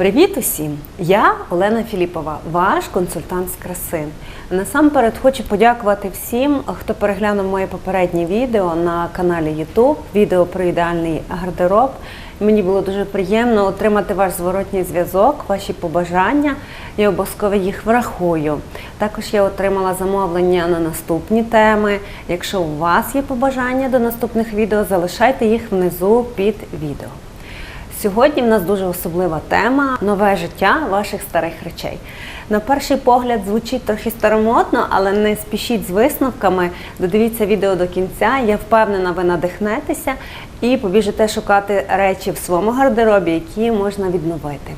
Привіт усім! Я Олена Філіпова, ваш консультант з краси. Насамперед хочу подякувати всім, хто переглянув моє попереднє відео на каналі YouTube, відео про ідеальний гардероб. Мені було дуже приємно отримати ваш зворотній зв'язок, ваші побажання. Я обов'язково їх врахую. Також я отримала замовлення на наступні теми. Якщо у вас є побажання до наступних відео, залишайте їх внизу під відео. Сьогодні в нас дуже особлива тема нове життя ваших старих речей. На перший погляд звучить трохи старомодно, але не спішіть з висновками. Додивіться відео до кінця. Я впевнена, ви надихнетеся і побіжите шукати речі в своєму гардеробі, які можна відновити.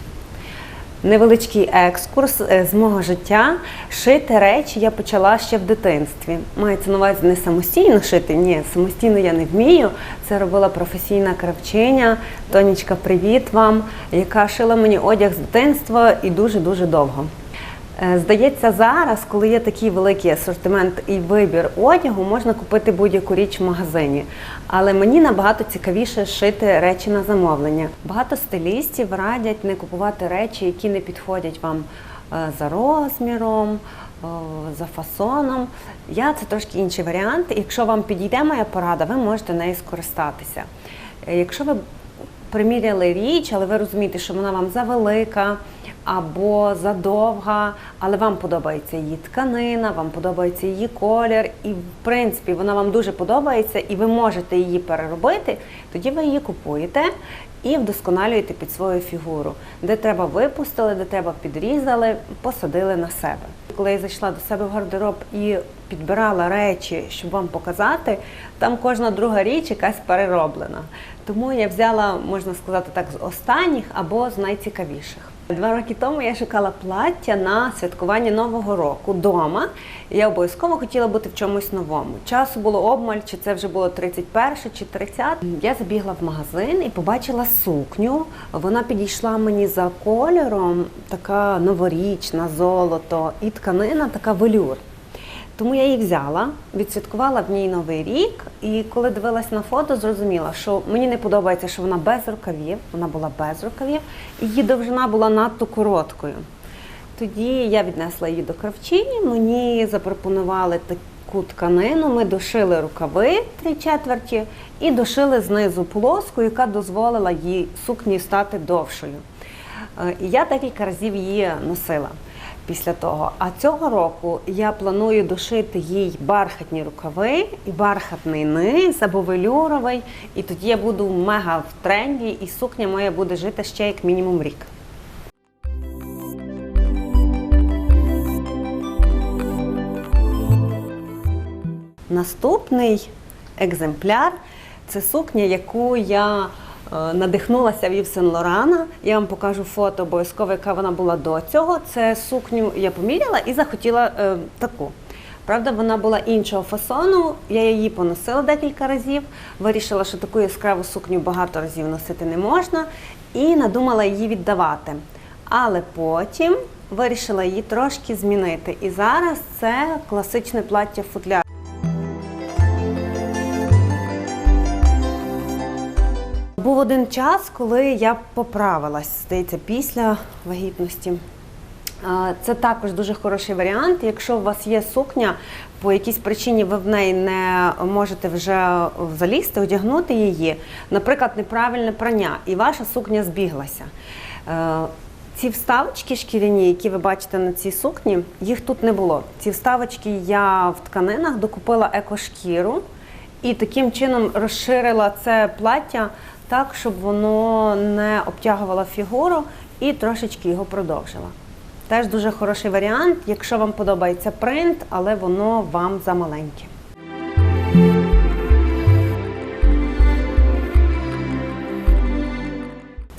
Невеличкий екскурс е, з мого життя. Шити речі я почала ще в дитинстві. Мається на увазі не самостійно шити, ні, самостійно я не вмію. Це робила професійна кравчиня. Тонічка, привіт вам, яка шила мені одяг з дитинства і дуже-дуже довго. Е, Здається, зараз, коли є такий великий асортимент і вибір одягу, можна купити будь-яку річ в магазині. Але мені набагато цікавіше шити речі на замовлення. Багато стилістів радять не купувати речі, які не підходять вам е, за розміром, е, за фасоном. Я це трошки інший варіант. Якщо вам підійде моя порада, ви можете нею скористатися. Якщо ви приміряли річ, але ви розумієте, що вона вам завелика або задовга, але вам подобається її тканина, вам подобається її колір, і в принципі вона вам дуже подобається, і ви можете її переробити, тоді ви її купуєте і вдосконалюєте під свою фігуру. Де треба випустили, де треба підрізали, посадили на себе. Коли я зайшла до себе в гардероб і підбирала речі, щоб вам показати, там кожна друга річ якась перероблена. Тому я взяла, можна сказати так, з останніх або з найцікавіших. Два роки тому я шукала плаття на святкування Нового року вдома. Я обов'язково хотіла бути в чомусь новому. Часу було обмаль, чи це вже було 31 чи 30. Я забігла в магазин і побачила сукню. Вона підійшла мені за кольором, така новорічна, золото, і тканина така велюр. Тому я її взяла, відсвяткувала в ній новий рік, і коли дивилась на фото, зрозуміла, що мені не подобається, що вона без рукавів, вона була без рукавів, і її довжина була надто короткою. Тоді я віднесла її до кравчині, мені запропонували таку тканину, ми дошили рукави три четверті і дошили знизу плоску, яка дозволила їй сукні стати довшою. Е, І я декілька разів її носила після того. А цього року я планую дошити їй бархатні рукави і бархатний низ або велюровий. І тоді я буду мега в тренді, і сукня моя буде жити ще як мінімум рік. Наступний екземпляр це сукня, яку я надихнулася в Сен Лорана. Я вам покажу фото обов'язково, яка вона була до цього. Це сукню я поміряла і захотіла е, таку. Правда, вона була іншого фасону. Я її поносила декілька разів. Вирішила, що таку яскраву сукню багато разів носити не можна, і надумала її віддавати. Але потім вирішила її трошки змінити. І зараз це класичне плаття футляр. Один час, коли я поправилась, здається, після вагітності. Це також дуже хороший варіант. Якщо у вас є сукня, по якійсь причині ви в неї не можете вже залізти, одягнути її, наприклад, неправильне прання, і ваша сукня збіглася. Е, Ці вставочки шкіряні, які ви бачите на цій сукні, їх тут не було. Ці вставочки я в тканинах докупила екошкіру і таким чином розширила це плаття так, щоб воно не обтягувало фігуру і трошечки його продовжила. Теж дуже хороший варіант, якщо вам подобається принт, але воно вам замаленьке.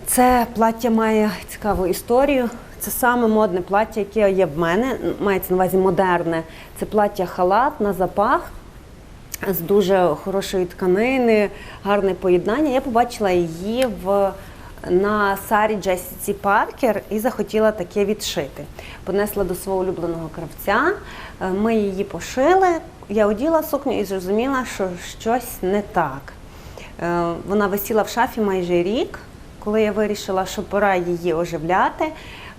Це плаття має цікаву історію. Це саме модне плаття, яке є в мене. Мається на увазі модерне. Це плаття халат на запах з дуже хорошої тканини, гарне поєднання. Я побачила її в. На Сарі Джесіці Паркер і захотіла таке відшити. Понесла до свого улюбленого кравця. Е, Ми її пошили. Я оділа сукню і зрозуміла, що щось не так. Е, Вона висіла в шафі майже рік. коли я вирішила, що пора її оживляти,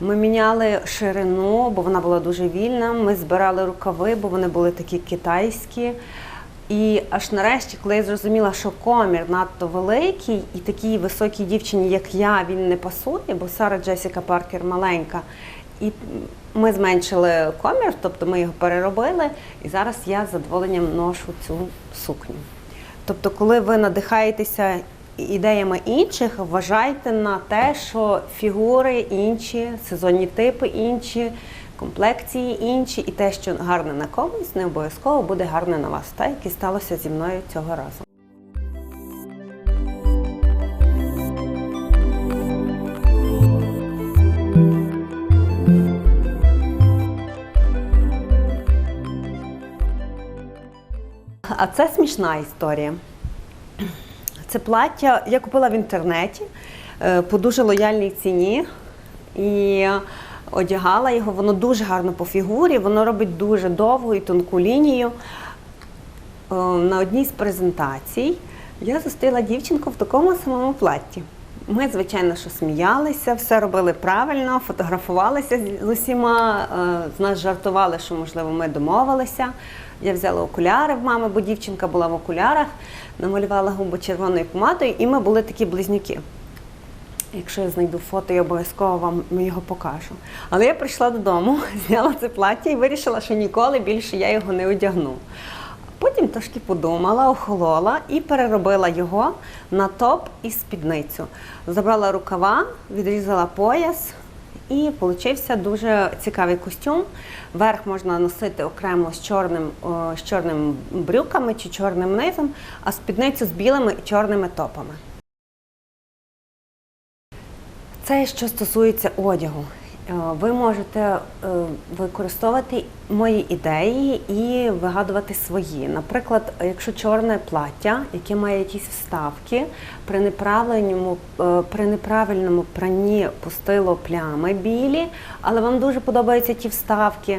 ми міняли ширину, бо вона була дуже вільна. Ми збирали рукави, бо вони були такі китайські. І аж нарешті, коли я зрозуміла, що комір надто великий і такій високій дівчині, як я, він не пасує, бо Сара Джесіка Паркер маленька. І ми зменшили комір, тобто ми його переробили, і зараз я з задоволенням ношу цю сукню. Тобто, коли ви надихаєтеся ідеями інших, вважайте на те, що фігури інші, сезонні типи інші, комплекції інші, і те, що гарне на комусь, не обов'язково буде гарне на вас, так як і сталося зі мною цього разу. А це смішна історія. Це плаття я купила в інтернеті е, по дуже лояльній ціні і одягала його. Воно дуже гарно по фігурі, воно робить дуже довгу і тонку лінію. Е, На одній з презентацій я зустріла дівчинку в такому самому платті. Ми, звичайно, що сміялися, все робили правильно, фотографувалися з усіма. е, З нас жартували, що можливо ми домовилися. Я взяла окуляри в мами, бо дівчинка була в окулярах, намалювала губи червоною помадою, і ми були такі близнюки. Якщо я знайду фото, я обов'язково вам його покажу. Але я прийшла додому, зняла це плаття і вирішила, що ніколи більше я його не одягну. Потім трошки подумала, охолола і переробила його на топ і спідницю. Забрала рукава, відрізала пояс, і получився дуже цікавий костюм. Верх можна носити окремо з чорним, з чорним брюками чи чорним низом, а спідницю з білими і чорними топами. Це що стосується одягу. Е, Ви можете е, використовувати мої ідеї і вигадувати свої. Наприклад, якщо чорне плаття, яке має якісь вставки, при неправильному, е, при неправильному пранні пустило плями білі, але вам дуже подобаються ті вставки.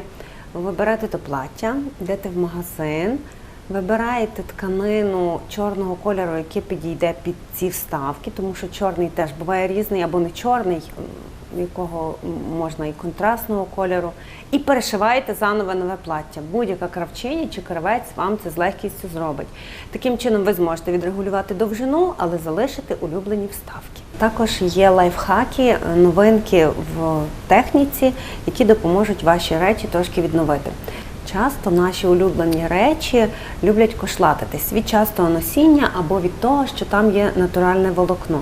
Ви берете то плаття, йдете в магазин, Вибираєте тканину чорного кольору, яке підійде під ці вставки, тому що чорний теж буває різний або не чорний, якого можна і контрастного кольору, і перешиваєте заново нове плаття. Будь-яка кравчиня чи кравець вам це з легкістю зробить. Таким чином ви зможете відрегулювати довжину, але залишити улюблені вставки. Також є лайфхаки, е, новинки в техніці, які допоможуть ваші речі трошки відновити. Часто наші улюблені речі люблять кошлатитись від частого носіння або від того, що там є натуральне волокно.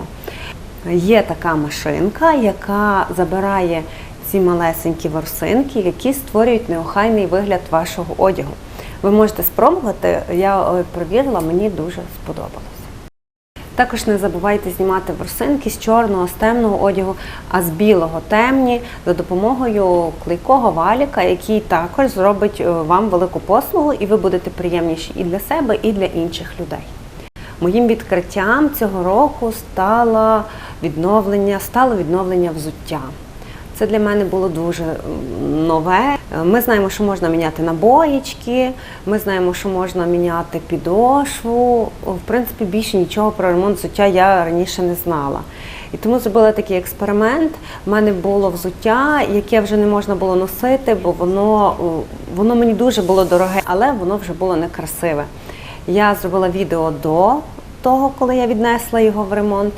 Є така машинка, яка забирає ці малесенькі ворсинки, які створюють неохайний вигляд вашого одягу. Ви можете спробувати, я е, провірила, мені дуже сподобалось. Також не забувайте знімати ворсинки з чорного, з темного одягу, а з білого темні за допомогою клейкого валіка, який також зробить е, вам велику послугу, і ви будете приємніші і для себе, і для інших людей. Моїм відкриттям цього року стало відновлення, стало відновлення взуття. Це для мене було дуже нове. Е, Ми знаємо, що можна міняти набоїчки, ми знаємо, що можна міняти підошву. В принципі, більше нічого про ремонт взуття я раніше не знала. І тому зробила такий експеримент. У мене було взуття, яке вже не можна було носити, бо воно, воно мені дуже було дороге, але воно вже було некрасиве. Я зробила відео до того, коли я віднесла його в ремонт.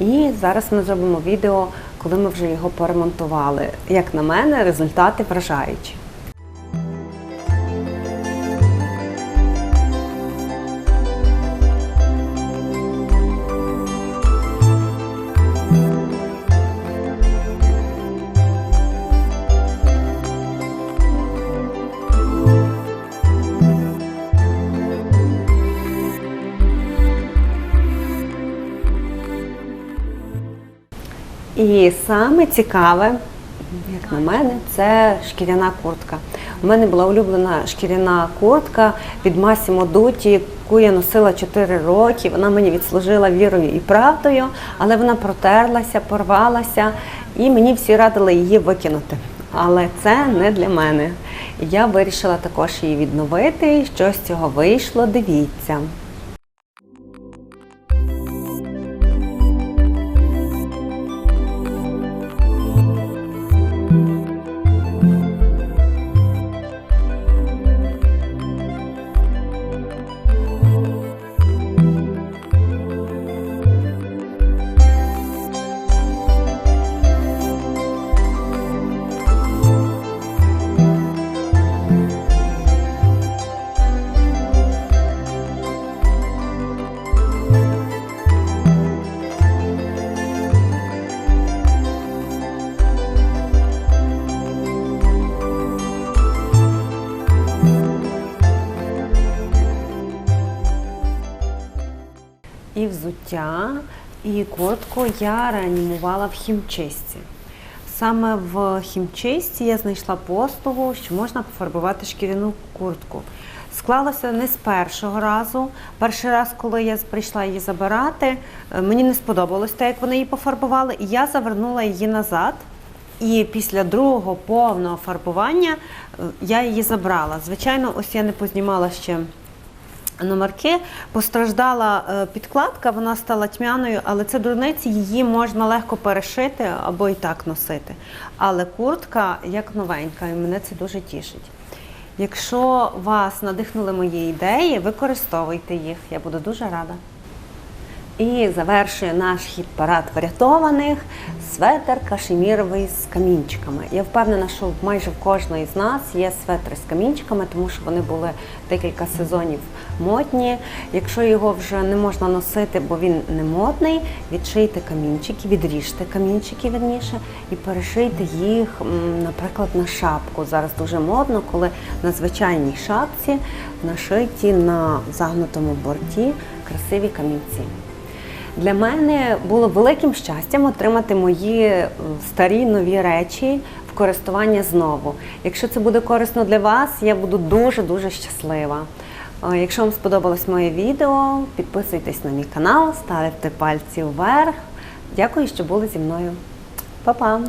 І зараз ми зробимо відео, коли ми вже його поремонтували. Як на мене, результати вражаючі. І саме цікаве, як на мене, це шкіряна куртка. У мене була улюблена шкіряна куртка від Massimo Dutti, яку я носила 4 роки. Вона мені відслужила вірою і правдою, але вона протерлася, порвалася, і мені всі радили її викинути. Але це не для мене. Я вирішила також її відновити. Що з цього вийшло? Дивіться. Взуття і куртку я реанімувала в хімчистці. Саме в хімчистці я знайшла послугу, що можна пофарбувати шкіряну куртку. Склалося не з першого разу. Перший раз, коли я прийшла її забирати, е, мені не сподобалось те, як вони її пофарбували, і я завернула її назад. І після другого повного фарбування е, я її забрала. Звичайно, ось я не познімала ще номерки. Постраждала е, підкладка, вона стала тьмяною, але це дурниці, її можна легко перешити або і так носити. Але куртка як новенька, і мене це дуже тішить. Якщо вас надихнули мої ідеї, використовуйте їх. Я буду дуже рада. І завершує наш хіт-парад врятованих светр кашеміровий з камінчиками. Я впевнена, що майже в кожної з нас є светри з камінчиками, тому що вони були декілька сезонів модні. Якщо його вже не можна носити, бо він не модний, відшийте камінчики, відріжте камінчики верніше і перешийте їх, наприклад, на шапку. Зараз дуже модно, коли на звичайній шапці нашиті на загнутому борті красиві камінці. Для мене було великим щастям отримати мої е, старі нові речі в користування знову. Якщо це буде корисно для вас, я буду дуже дуже щаслива. Е, Якщо вам сподобалось моє відео, підписуйтесь на мій канал, ставте пальці вверх. Дякую, що були зі мною. Па-па!